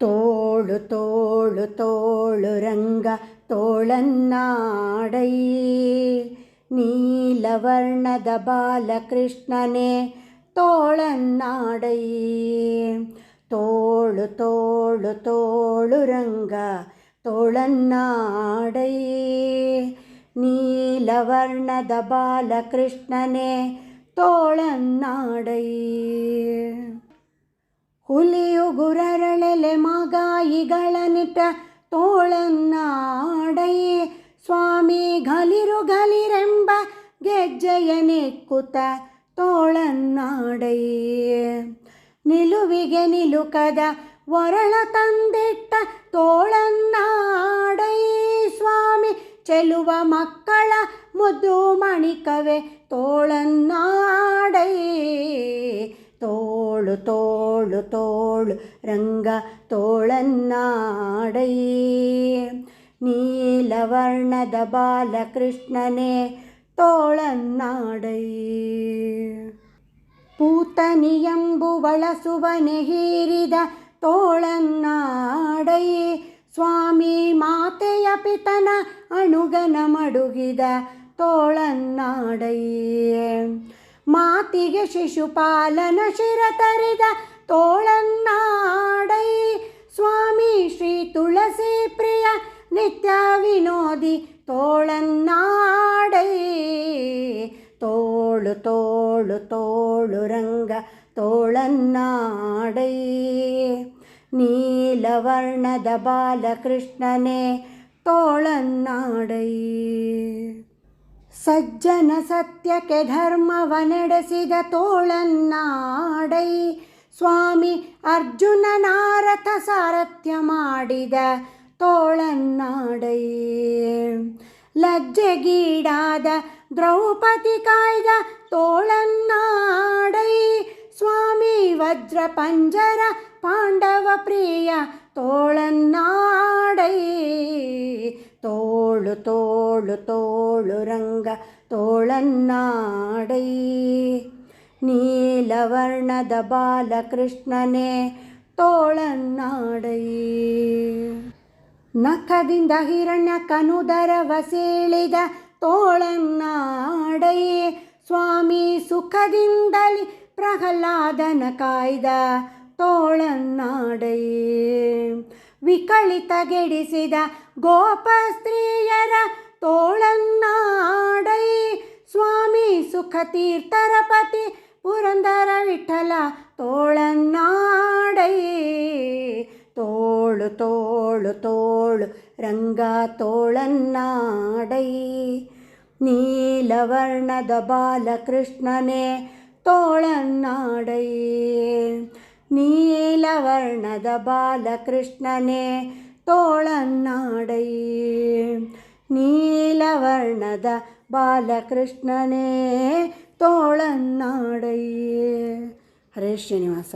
தோழு தோழு தோளுரங்க தோழன்னாடை நீலவர்ணத பாலகிருஷ்ணனே தோழன்னாடை தோழு தோழு தோளுரங்க தோழன்னாடை நீலவர்ணத பாலகிருஷ்ணனே தோழன்னாடை ಹುಲಿಯು ಗುರರಳೆಲೆ ಮಗಾಯಿಗಳನಿಟ ತೋಳನ್ನಾಡಯೇ. ಸ್ವಾಮಿ ಘಲಿರು ಘಲಿರೆಂಬ ಗೆಜ್ಜೆಯ ನೆಕ್ಕುತ ತೋಳನ್ನಾಡೈ ನಿಲುವಿಗೆ ನಿಲುಕದ ವರಳ ತಂದಿಟ್ಟ ತೋಳನ್ನಾಡಯೇ. ಸ್ವಾಮಿ ಚೆಲುವ ಮಕ್ಕಳ ಮುದ್ದು ಮಣಿಕವೆ ತೋಳನ್ನಾಡೈ ತೋಳು ತೋಳು ತೋಳು ರಂಗ ತೋಳನ್ನಾಡೈ ನೀಲವರ್ಣದ ಬಾಲಕೃಷ್ಣನೇ ತೋಳನ್ನಾಡೈ ಪೂತನಿಯಂಬುವಳ ಸುವನೆ ಹೀರಿದ ತೋಳನ್ನಾಡೈ ಸ್ವಾಮಿ ಮಾತೆಯ ಪಿತನ ಅಣುಗನ ಮಡುಗಿದ ತೋಳನ್ನಾಡೈ ಮಾತಿಗೆ ಶಿಶುಪಾಲನ ಶಿರ ತರಿದ ತೋಳನ್ನಾಡೈ ಸ್ವಾಮಿ ಶ್ರೀ ತುಳಸಿ ಪ್ರಿಯ ನಿತ್ಯ ವಿನೋದಿ ತೋಳನ್ನಾಡೈ ತೋಳು ತೋಳು ತೋಳು ರಂಗ ತೋಳನ್ನಾಡೈ ನೀಲವರ್ಣದ ಬಾಲಕೃಷ್ಣನೇ ತೋಳನ್ನಾಡೈ ಸಜ್ಜನ ಸತ್ಯಕ್ಕೆ ಧರ್ಮವ ನಡೆಸಿದ ತೋಳನ್ನಾಡೈ ಸ್ವಾಮಿ ಅರ್ಜುನನಾರಥ ಸಾರಥ್ಯ ಮಾಡಿದ ತೋಳನ್ನಾಡೈ ಲಜ್ಜೆಗೀಡಾದ ದ್ರೌಪದಿ ಕಾಯ್ದ ತೋಳನ್ನಾಡೈ ಸ್ವಾಮಿ ವಜ್ರ ಪಂಜರ ಪಾಂಡವ ಪ್ರಿಯ ತೋಳನ್ನಾಡೈ ತೋಳು ರಂಗ ತೋಳನ್ನಾಡೈ. ನೀಲವರ್ಣದ ಬಾಲಕೃಷ್ಣನೇ ತೋಳನ್ನಾಡೈ. ನಖದಿಂದ ಹಿರಣ್ಯ ಕನುದರ ಸೇಳಿದ ತೋಳನ್ನಾಡೈ. ಸ್ವಾಮಿ ಸುಖದಿಂದಲಿ ಪ್ರಹ್ಲಾದನ ಕಾಯ್ದ ತೋಳನ್ನಾಡೈ. ವಿಕಳಿತಗೆಡಿಸಿದ ಗೋಪ ಸ್ವಾಮಿ ಸುಖ ತೀರ್ಥರ ಪತಿ ಪುರಂದರ ವಿಠಲ ತೋಳನ್ನಾಡೈ. ತೋಳು ತೋಳು ತೋಳು ರಂಗ ತೋಳನ್ನಾಡೈ. ನೀಲವರ್ಣದ ಬಾಲಕೃಷ್ಣನೇ ತೋಳನ್ನಾಡೈ. ನೀಲವರ್ಣದ ಬಾಲಕೃಷ್ಣನೇ ತೋಳನ್ನಾಡೈ. ನೀಲವರ್ಣದ ബാലകൃഷ്ണനെ തോളനാടയേ ഹരേ ശ്രീനിവാസ.